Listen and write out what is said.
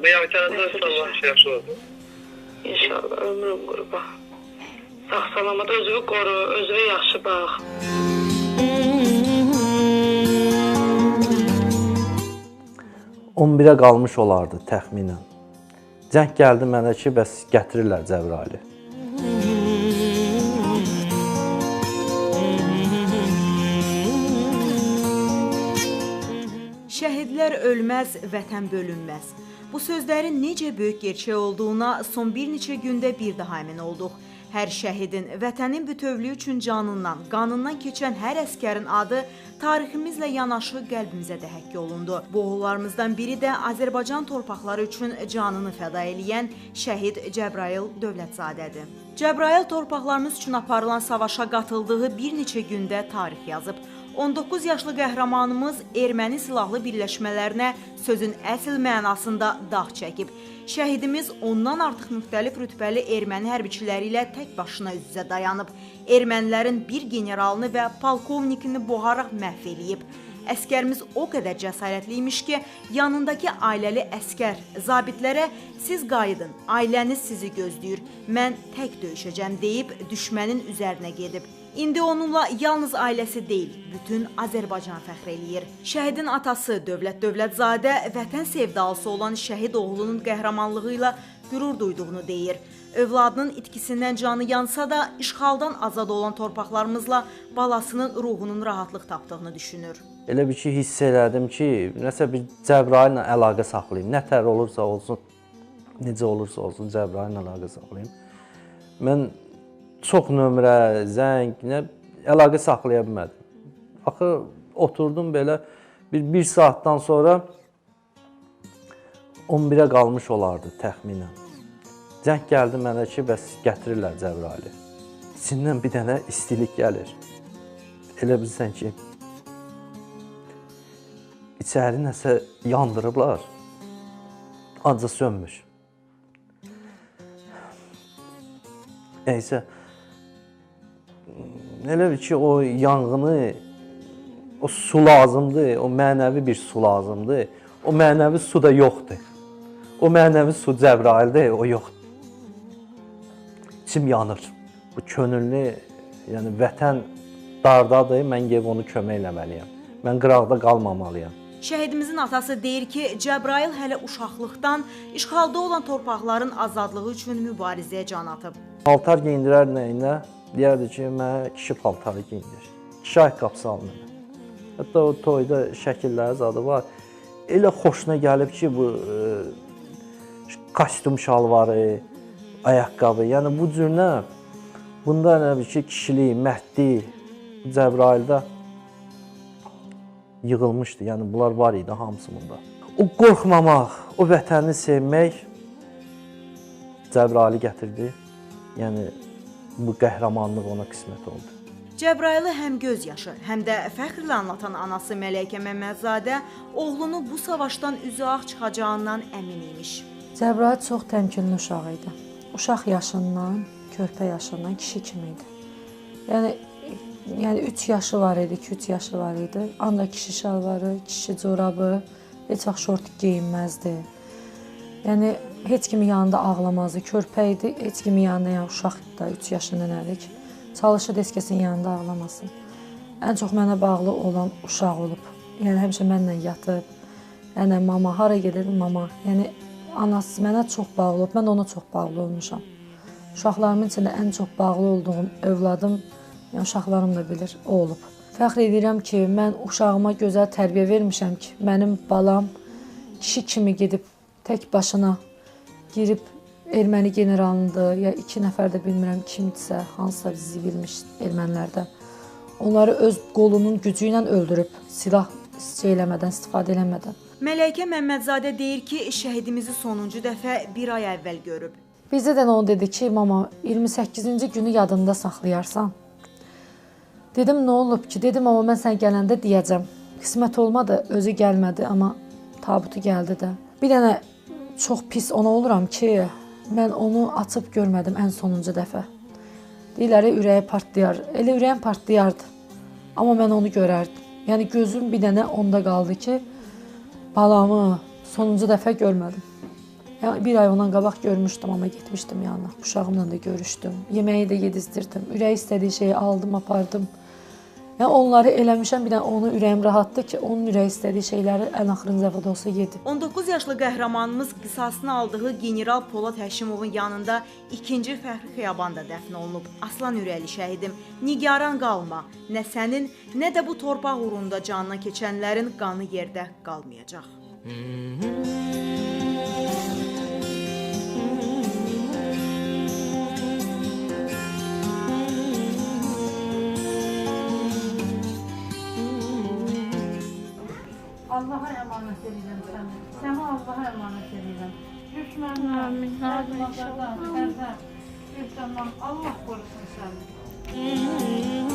Gəlkənində inşallah şey yaxşı olacaq. İnşallah ömrüm qurba. Sağ salamat özünü qoru, özünə yaxşı bax. 11-ə qalmış olardı təxminən. Cəng gəldi mənə ki, bəs gətirirlər Cəbrayili. Şəhidlər ölməz, vətən bölünməz. Bu sözlərin necə böyük gerçək olduğuna son bir neçə gündə bir daha əmin olduq. Hər şəhidin vətənin bütövlüyü üçün canından, qanından keçən hər əskərin adı tariximizlə yanaşı qəlbimizə də həkk olundu. Bu oğullarımızdan biri də Azərbaycan torpaqları üçün canını fəda eləyən şəhid Cəbrayıl Dövlətzadədir. Cəbrayıl torpaqlarımız üçün aparılan savaşa qatıldığı bir neçə gündə tarix yazıb. 19 yaşlı qəhrəmanımız erməni silahlı birləşmələrinə sözün əsl mənasında dağ çəkib. Şəhidimiz ondan artıq müxtəlif rütbəli erməni hərbiçiləri ilə tək başına üz-üzə dayanıb. Ermənilərin bir generalını və polkovnikini boğaraq məhv eləyib. Əskərimiz o qədər cəsarətli ki, yanındakı ailəli əskər zabitlərə siz qayıdın, ailəniz sizi gözləyir. Mən tək döyüşəcəm deyib düşmənin üzərinə gedib. İndi onunla yalnız ailəsi deyil, bütün Azərbaycan fəxr eləyir. Şəhidin atası Dövlət Dövlətzadə vətən sevdalısı olan şəhid oğlunun qəhrəmanlığı ilə qürur duyduğunu deyir. Övladının itkisindən canı yansa da işğaldan azad olan torpaqlarımızla balasının ruhunun rahatlıq tapdığını düşünür. Elə bir ki, hiss elədim ki, nəsə bir Cəbrayillə əlaqə saxlayım. Nə tər olursa olsun, necə olursa olsun Cəbrayillə əlaqə saxlayım. Mən çox nömrə, zəng, nə əlaqə saxlaya bilmədim. Axı oturdum belə bir 1 saatdan sonra 11-ə qalmış olardı təxminən. Cəng gəldi mənə ki, bəs gətirirlər Cəbrayili. İçindən bir dənə istilik gəlir. Elə bilirsən ki, içəri nəsə yandırıblar. Ancaq sönmüş. Nəysə elə bir ki, o yanğını o su lazımdır, o mənəvi bir su lazımdır. O mənəvi su da yoxdur. O mənəvi su Cəbraildir, o yoxdur. İçim yanır. Bu könüllü, yəni vətən dardadır, mən gəlib onu kömək eləməliyəm. Mən qıraqda qalmamalıyam. Şəhidimizin atası deyir ki, Cəbrayıl hələ uşaqlıqdan işğalda olan torpaqların azadlığı üçün mübarizəyə can atıb. Paltar geyindirər nəyinə? Deyərdi ki, mənə kişi paltarı geyindir. Kişi ayaqqabısı al mənə. Hətta o toyda şəkilləri zadı var. Elə xoşuna gəlib ki, bu e, kostyum şalvarı, ayaqqabı. Yəni bu cürnə bunda nə bir ki, kişilik, mərdlik Cəbraildə yığılmışdı. Yəni bunlar var idi hamısı bunda. O qorxmamaq, o vətəni sevmək Cəbraili gətirdi. Yəni bu qəhrəmanlıq ona qismət oldu. Cəbrayılı həm göz yaşı, həm də fəxrlə anlatan anası Mələkə Məmmədzadə oğlunu bu savaşdan üzü ağ çıxacağından əmin imiş. Cəbrayıl çox təmkinli uşaq idi. Uşaq yaşından, körpə yaşından kişi kimi idi. Yəni yəni 3 yaşı var idi, 2-3 yaşı var idi. Ancaq kişi şalvarı, kişi corabı, heç vaxt şort geyinməzdi. Yəni heç kimin yanında ağlamazdı, körpə idi, heç kimin yanında yəni uşaq da 3 yaşından ərik. Çalışır heç kəsin yanında ağlamasın. Ən çox mənə bağlı olan uşaq olub. Yəni həmişə mənlə yatıb. Yəni mama hara gedir mama. Yəni anası mənə çox bağlı olub. Mən ona çox bağlı olmuşam. Uşaqlarımın içində ən çox bağlı olduğum övladım, yəni uşaqlarım da bilir, o olub. Fəxr edirəm ki, mən uşağıma gözəl tərbiyə vermişəm ki, mənim balam kişi kimi gedib tək başına girib erməni generalındır, ya iki nəfər də bilmirəm kimdirsə, hansısa bizi bilmiş ermənilərdən. Onları öz qolunun gücü ilə öldürüb, silah şey eləmədən, istifadə eləmədən. Mələkə Məmmədzadə deyir ki, şəhidimizi sonuncu dəfə bir ay əvvəl görüb. Bizdə də onu dedi ki, mama 28-ci günü yadında saxlayarsan. Dedim nə olub ki? Dedim amma mən sən gələndə deyəcəm. Qismət olmadı, özü gəlmədi, amma tabutu gəldi də. Bir dənə çox pis ona oluram ki, mən onu açıb görmədim ən sonuncu dəfə. Deyirlər ürəyi partlayar. Elə ürəyim partlayardı. Amma mən onu görərdim. Yəni gözüm bir dənə onda qaldı ki, balamı sonuncu dəfə görmədim. Yəni bir ay ondan qabaq görmüşdüm, amma getmişdim yanına. Uşağımla da görüşdüm. Yeməyi də yedizdirdim. Ürək istədiyi şeyi aldım, apardım. Yəni onları eləmişəm, bir də onu ürəyim rahatdır ki, onun ürək istədiyi şeyləri ən axırıncı dəfə də olsa yedim. 19 yaşlı qəhrəmanımız qisasını aldığı general Polad Həşimovun yanında 2-ci Fəxri xiyabanda dəfn olunub. Aslan ürəkli şəhidim, nigaran qalma. Nə sənin, nə də bu torpaq uğrunda canına keçənlərin qanı yerdə qalmayacaq. Allaha emanet edirəm. Düşməndən, hər vaxtdan, hər vaxt Allah qorusun səni.